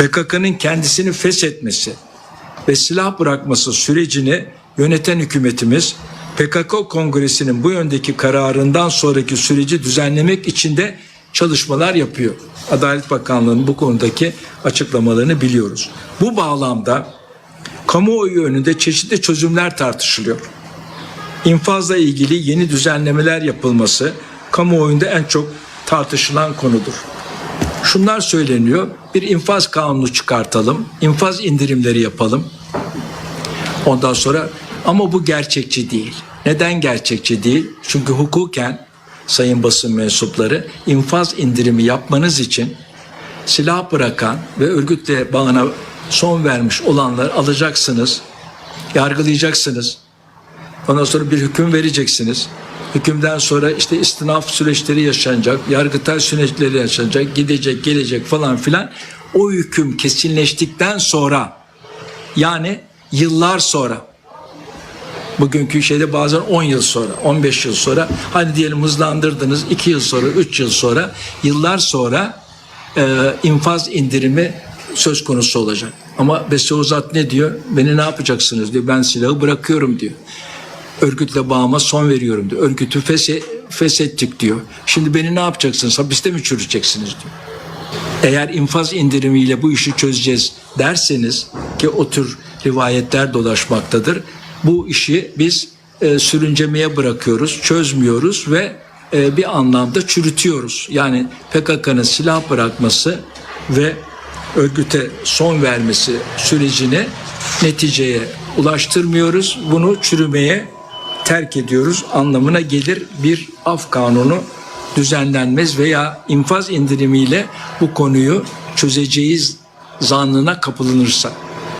PKK'nın kendisini feshetmesi ve silah bırakması sürecini yöneten hükümetimiz PKK Kongresi'nin bu yöndeki kararından sonraki süreci düzenlemek için de çalışmalar yapıyor. Adalet Bakanlığı'nın bu konudaki açıklamalarını biliyoruz. Bu bağlamda kamuoyu önünde çeşitli çözümler tartışılıyor. İnfazla ilgili yeni düzenlemeler yapılması kamuoyunda en çok tartışılan konudur. Şunlar söyleniyor. Bir infaz kanunu çıkartalım. infaz indirimleri yapalım. Ondan sonra ama bu gerçekçi değil. Neden gerçekçi değil? Çünkü hukuken sayın basın mensupları infaz indirimi yapmanız için silah bırakan ve örgütle bağına son vermiş olanları alacaksınız, yargılayacaksınız. Ondan sonra bir hüküm vereceksiniz. Hükümden sonra işte istinaf süreçleri yaşanacak, yargıtay süreçleri yaşanacak, gidecek, gelecek falan filan. O hüküm kesinleştikten sonra yani yıllar sonra bugünkü şeyde bazen 10 yıl sonra, 15 yıl sonra hadi diyelim hızlandırdınız 2 yıl sonra, 3 yıl sonra, yıllar sonra e, infaz indirimi söz konusu olacak. Ama Besi Uzat ne diyor? Beni ne yapacaksınız diyor. Ben silahı bırakıyorum diyor. Örgütle bağıma son veriyorum diyor. Örgütü feshe, feshettik diyor. Şimdi beni ne yapacaksınız? Hapiste mi çürüteceksiniz diyor. Eğer infaz indirimiyle bu işi çözeceğiz derseniz ki o tür rivayetler dolaşmaktadır. Bu işi biz e, sürüncemeye bırakıyoruz, çözmüyoruz ve e, bir anlamda çürütüyoruz. Yani PKK'nın silah bırakması ve örgüte son vermesi sürecini neticeye ulaştırmıyoruz. Bunu çürümeye terk ediyoruz anlamına gelir bir af kanunu düzenlenmez veya infaz indirimiyle bu konuyu çözeceğiz zannına kapılınırsa.